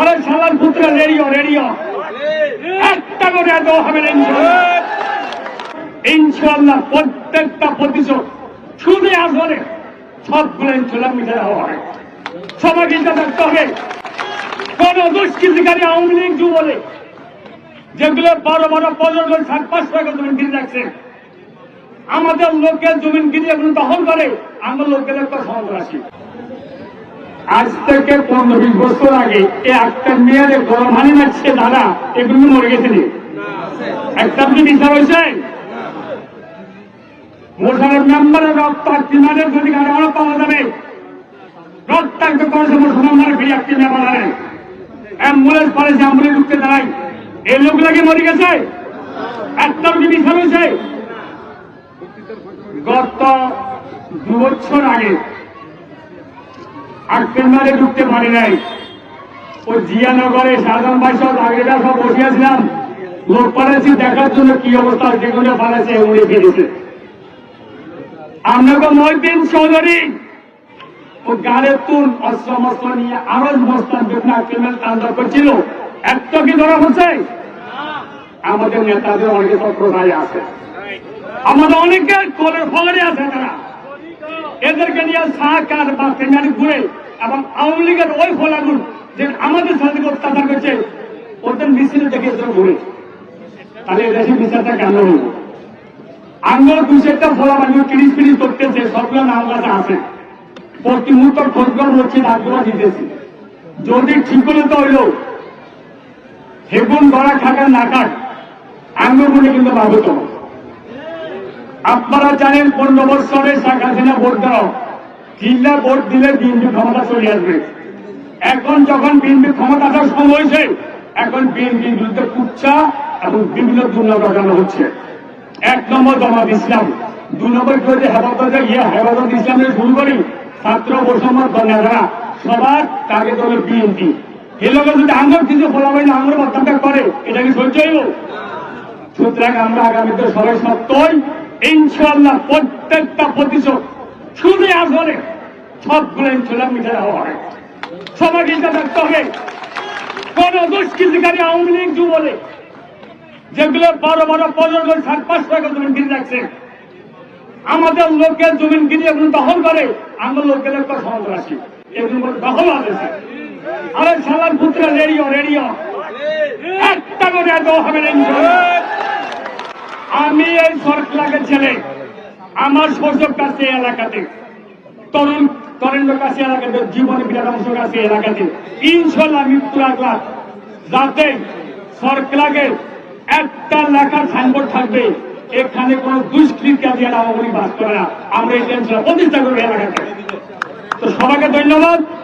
আরে পুত্র, radio radio. একটা করে হবে ইনশাল্লাহ প্রত্যেকটা প্রতিশোধ শুনে আসলে সবগুলো ইনশাল্লাহ মিটে দেওয়া হবে। কোন দুষ্কৃতিকারী আওয়ামী লীগ যুবলে, যেগুলো বড় বড় পনেরো করে সাত পাঁচ টাকা জমিন কিনে রাখছে, আমাদের লোকের জমিন কিনে এখন দখল করে, আমরা লোকের একটা সন্ত্রাসী আজ থেকে পনেরো বিশ বছর আগে এই একটা মেয়েদের গরম হানি মারছে, দাদা, এগুলো মরে গেছে? একটা আপনি বিচার হয়েছে মোশারের মেম্বারের রক্তাক্ত মেয়েদের যদি গাড়ি পাওয়া যাবে, রক্তাক্ত করেছে মুসলমানের ফিরে একটি মেয়ে বানালেন অ্যাম্বুলেন্স পারেছে অ্যাম্বুলেন্স ঢুকতে দাঁড়াই এই লোকগুলাকে মরে গেছে? একটা কি বিচার হয়েছে গত দু বছর আগে আটকেল মারে ঢুকতে পারি নাই। ওই জিয়ানগরে সাধারণ বাসক আগেটা সব বসিয়েছিলাম লোক পালাইছি দেখার জন্য কি অবস্থা যেগুলো পালাইছে উড়ে ফিরেছে আপনাকে মহিদিন চৌধুরী ও গাড়ির তুল অস্ত্র মস্ত্র নিয়ে আরও বস্তান বিভিন্ন ক্রিমিনাল কান্ড করছিল। একটা কি ধরা হচ্ছে আমাদের নেতাদের অনেকে চক্রধারে আছে? আমাদের অনেকে কোলের ফলরে আছে তারা। এদেরকে নিয়ে সাহাকার বা ক্রিমিনাল ঘুরে এবং আওয়ামী লীগের ওই ফলাগুলো যে আমাদের সাথে অত্যাচার করছে, ওদের মিছিলে দেখে এদের ঘুরে তাহলে এদেশে বিচারটা কেন হলো আঙ্গুল দু চারটা ফলা বানিয়ে তিরিশ তিরিশ করতেছে, সবগুলো নাম কাছে আছে। প্রতি মুহূর্ত খোঁজগর হচ্ছে ডাকগুলো দিতেছি। যদি ঠিক হলে তো হইল, হেগুন গড়া খাকার নাকার, আঙ্গুল বলে কিন্তু ভাবত আপনারা জানেন পনেরো বছরে শেখ হাসিনা ভোট দাও জিল্লা ভোট দিলে বিএনপি ক্ষমতা চলে আসবে। এখন যখন বিএনপি ক্ষমতা আসার সময় হয়েছে, এখন বিএনপির বিরুদ্ধে কুচ্ছা এবং বিভিন্ন দুর্নাম লাগানো হচ্ছে। এক নম্বর জামাত ইসলাম দুই নম্বর কেউ যে হেফাজত ইয়ে হেফাজত ইসলামের শুরু করি ছাত্র বৈষম্য নেতারা সবার টার্গেট হলো বিএনপি। এ লোক যদি আঙ্গুর কিছু ফলাফল আঙ্গুর বক্তব্য করে, এটা কি সহ্য সুতরাং আমরা আগামীতে সবাই সত্যই ইনশাল্লাহ প্রত্যেকটা প্রতিশোধ শুনে আসলে সবগুলো ইনশাল্লাহ মিটে দেওয়া হয়। সবাইকে এটা দেখতে হবে। কোন দুষ্কৃতিকারী আওয়ামী লীগ যুবলে যেগুলো বড় বড় পনেরো করে সাত পাঁচ টাকা জমিন কিনে রাখছে, আমাদের লোকের জমিন কিনে এখন দখল করে, আমরা লোকের একটা সন্ত্রাসী এগুলো বলে দখল আছে। আরে শালার পুত্র, রেডিও রেডিও। একটা করে দেওয়া হবে না ইনশাল্লাহ। আমি ছেলে। আমার শ্বশুর কাছে এলাকাতে। তরুণ তরুণ কাছে এলাকাতে, জীবন বিরাট অংশ কাছে এলাকাতে। ইনশাল্লাহ মৃত্যু রাখলাম যাতে সরকারের একটা লেখা সাইনবোর্ড থাকবে। এখানে কোন দুষ্কৃতি বাস করে না। আমরা প্রতিষ্ঠা করব এলাকাতে। তো সবাইকে ধন্যবাদ।